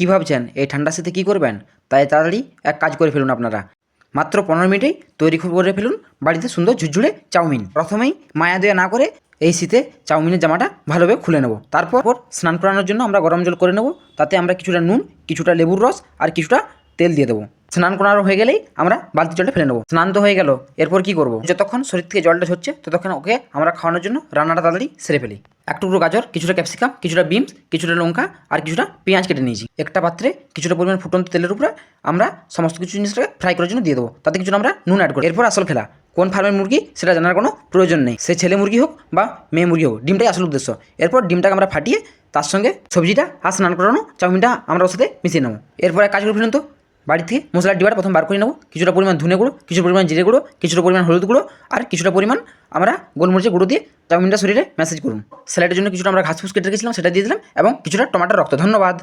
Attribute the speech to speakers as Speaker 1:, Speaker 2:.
Speaker 1: কী ভাবছেন? এই ঠান্ডা শীতে কী করবেন? তাই তাড়াতাড়ি এক কাজ করে ফেলুন আপনারা। মাত্র পনেরো মিনিটেই তৈরি করে ফেলুন বাড়িতে সুন্দর ঝুড়ঝুড়ে চাউমিন। প্রথমেই মায়া দেয়া না করে এই শীতে চাউমিনের জামাটা ভালোভাবে খুলে নেব। তারপর স্নান করানোর জন্য আমরা গরম জল করে নেব। তাতে আমরা কিছুটা নুন, কিছুটা লেবুর রস আর কিছুটা তেল দিয়ে দেবো। স্নান করানো হয়ে গেলেই আমরা বালতি জলটা ফেলে নেব। স্নান তো হয়ে গেল, এরপর কি করব? যতক্ষণ শরীর থেকে জলটা ঝরছে, ততক্ষণ ওকে আমরা খাওয়ানোর জন্য রান্নাটা তাড়াতাড়ি সেরে ফেলি। এক টুকরো গাজর, কিছুটা ক্যাপসিকাম, কিছুটা বিনস, কিছুটা লঙ্কা আর কিছুটা পেঁয়াজ কেটে নিয়েছি। একটা পাত্রে কিছুটা পরিমাণ ফুটন্ত তেলের উপরে আমরা সমস্ত কিছু জিনিসটাকে ফ্রাই করার জন্য দিয়ে দেবো। তাতে কিছুটা আমরা নুন অ্যাড করি এরপর আসল খেলা। কোন ফার্মের মুরগি সেটা জানার কোনো প্রয়োজন নেই। সে ছেলে মুরগি হোক বা মেয়ে মুরগি হোক, ডিমটাই আসল উদ্দেশ্য। এরপর ডিমটাকে আমরা ফাটিয়ে তার সঙ্গে সবজিটা আর স্নান করানো চাউমিনটা আমরা ওর সাথে মিশিয়ে নেব। এরপর কাজ করে ফেলুন তো বাড়ি থেকে মশলার ডিবার প্রথম বার করে নেব। কিছুটা পরিমাণ ধনে গুঁড়ো কিছু পরিমাণ জিরে গুঁড়ো, কিছুটা পরিমাণ হলুদ গুঁড়ো আর কিছুটা পরিমাণ আমরা গোলমরিচের গুঁড়ো দিয়ে চাউমিনটা শরীরে ম্যাসেজ করুন। স্যালাডের জন্য কিছুটা আমরা ঘাস ফুস কেটে রেখেছিলাম, সেটা দিয়ে দিলাম এবং কিছুটা টমাটোর রক্ত। ধন্যবাদ।